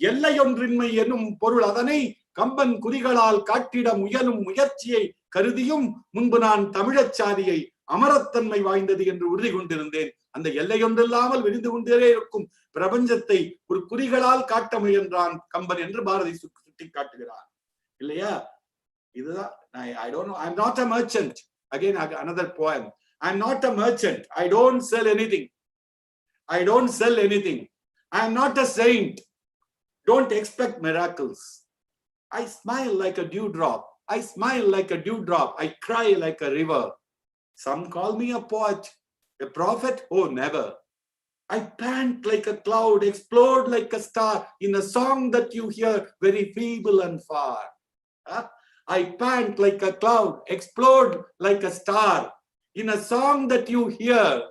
எல்லையொன்றின்மை என்னும் பொருள் அதனை கம்பன் குறிகளால் காட்டிட முயலும் முயற்சியை கருதியும் முன்பு நான் தமிழச்சாதியை அமரத்தன்மை வாய்ந்தது என்று உறுதி கொண்டிருந்தேன். அந்த எல்லையொன்றில்லாமல் விரிந்து கொண்டே இருக்கும் பிரபஞ்சத்தை ஒரு குறிகளால் காட்ட முயன்றான் கம்பன் என்று பாரதி சுட்டி காட்டுகிறார் இல்லையா? இதுதான் I don't I am not a merchant again another poem I am not a merchant I don't sell anything I don't sell anything I am not a saint Don't expect miracles. I smile like a dewdrop. I smile like a dewdrop. I cry like a river. Some call me a poet, a prophet. Oh, never. I pant like a cloud, explode like a star in a song that you hear very feeble and far. Huh? I pant like a cloud, explode like a star in a song that you hear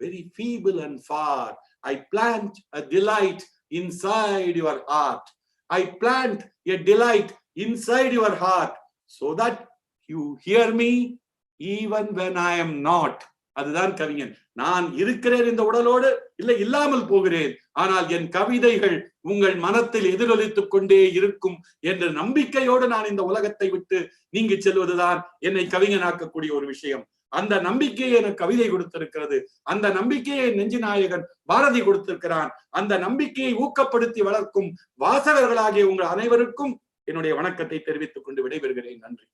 very feeble and far. I plant a delight inside your heart. I plant a delight inside your heart so that you hear me even when I am not. அதுதான் கவிஞன் நான் இருக்கிறேன் இந்த உடலோடு இல்லை இல்லாமல் போகிறேன் ஆனால் என் கவிதைகள் உங்கள் மனத்தில் எதிரொலித்துக் கொண்டே இருக்கும் என்ற நம்பிக்கையோடு நான் இந்த உலகத்தை விட்டு நீங்கி செல்வதுதான் என்னை கவிஞனாக்கக்கூடிய ஒரு விஷயம் அந்த நம்பிக்கையை எனக்கு கவிதை கொடுத்திருக்கிறது. அந்த நம்பிக்கையை நெஞ்சு நாயகன் பாரதி கொடுத்திருக்கிறான். அந்த நம்பிக்கையை ஊக்கப்படுத்தி வளர்க்கும் வாசகர்களாகிய உங்கள் அனைவருக்கும் என்னுடைய வணக்கத்தை தெரிவித்துக் கொண்டு விடைபெறுகிறேன். நன்றி.